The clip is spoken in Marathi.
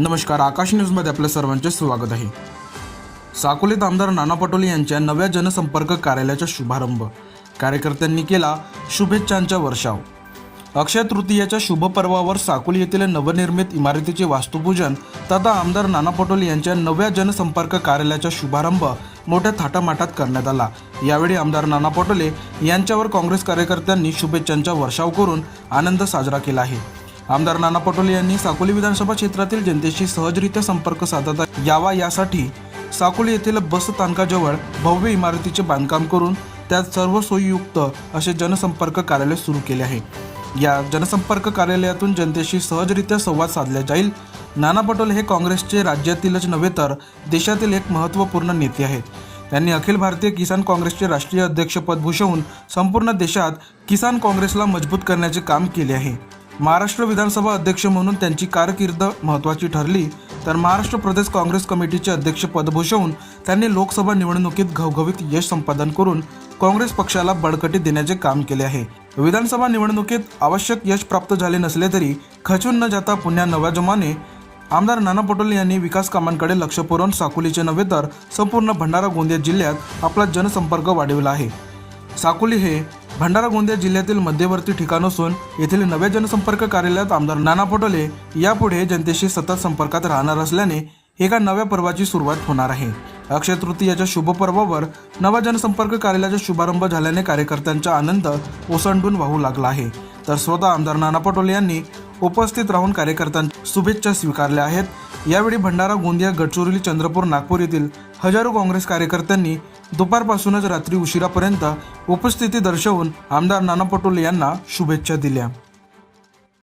नमस्कार आकाश न्यूजमध्ये आपल्या सर्वांचे स्वागत आहे. साकोलीत आमदार नाना पटोले यांच्या नव्या जनसंपर्क कार्यालयाचा शुभारंभ. कार्यकर्त्यांनी केला शुभेच्छांचा वर्षाव. अक्षय तृतीयाच्या शुभपर्वावर साकोली येथील नवनिर्मित इमारतीचे वास्तुपूजन तथा आमदार नाना पटोले यांच्या नव्या जनसंपर्क कार्यालयाचा शुभारंभ मोठ्या थाटामाटात करण्यात आला. यावेळी आमदार नाना पटोले यांच्यावर काँग्रेस कार्यकर्त्यांनी शुभेच्छांचा वर्षाव करून आनंद साजरा केला आहे. आमदार नाना पटोले यांनी साकोली विधानसभा क्षेत्रातील जनतेशी सहजरित्या संपर्क साधता यावा यासाठी साकोली येथील बस स्थानकाजवळ भव्य इमारतीचे बांधकाम करून त्यात सर्व सोयीयुक्त असे जनसंपर्क कार्यालय सुरू केले आहे. या जनसंपर्क कार्यालयातून जनतेशी सहजरित्या संवाद साधला जाईल. नाना पटोले हे काँग्रेसचे राज्यातीलच नव्हे तर देशातील एक महत्त्वपूर्ण नेते आहेत. त्यांनी अखिल भारतीय किसान काँग्रेसचे राष्ट्रीय अध्यक्षपद भूषवून संपूर्ण देशात किसान काँग्रेसला मजबूत करण्याचे काम केले आहे. महाराष्ट्र विधानसभा अध्यक्ष म्हणून त्यांची कारकीर्द महत्त्वाची ठरली तर महाराष्ट्र प्रदेश काँग्रेस कमिटीचे अध्यक्षपद भूषवून त्यांनी लोकसभा निवडणुकीत घवघवीत यश संपादन करून काँग्रेस पक्षाला बळकटी देण्याचे काम केले आहे. विधानसभा निवडणुकीत आवश्यक यश प्राप्त झाले नसले तरी खचून न जाता पुन्हा नव्या जमाने आमदार नाना पटोले यांनी विकास कामांकडे लक्ष पुरवून साकोलीचे नव्हे तर संपूर्ण भंडारा गोंदिया जिल्ह्यात आपला जनसंपर्क वाढविला आहे. साकोली हे भंडारा गोंदिया जिल्ह्यातील मध्यवर्ती ठिकाण असून येथील नव्या जनसंपर्क कार्यालयात आमदार नाना पटोले यापुढे जनतेशी सतत संपर्कात राहणार असल्याने एका नव्या पर्वाची सुरुवात होणार आहे. अक्षय तृतीयाच्या शुभ पर्वावर नवा जनसंपर्क कार्यालयाचा शुभारंभ झाल्याने कार्यकर्त्यांचा आनंद ओसंडून वाहू लागला आहे. तर स्वतः आमदार नाना पटोले यांनी उपस्थित राहून कार्यकर्त्यांच्या शुभेच्छा स्वीकारल्या आहेत. यावेळी भंडारा गोंदिया गडचिरोली चंद्रपूर नागपूर येथील हजारो काँग्रेस कार्यकर्त्यांनी दुपारपासूनच रात्री उशिरापर्यंत उपस्थिती दर्शवून आमदार नाना पटोले यांना शुभेच्छा दिल्या.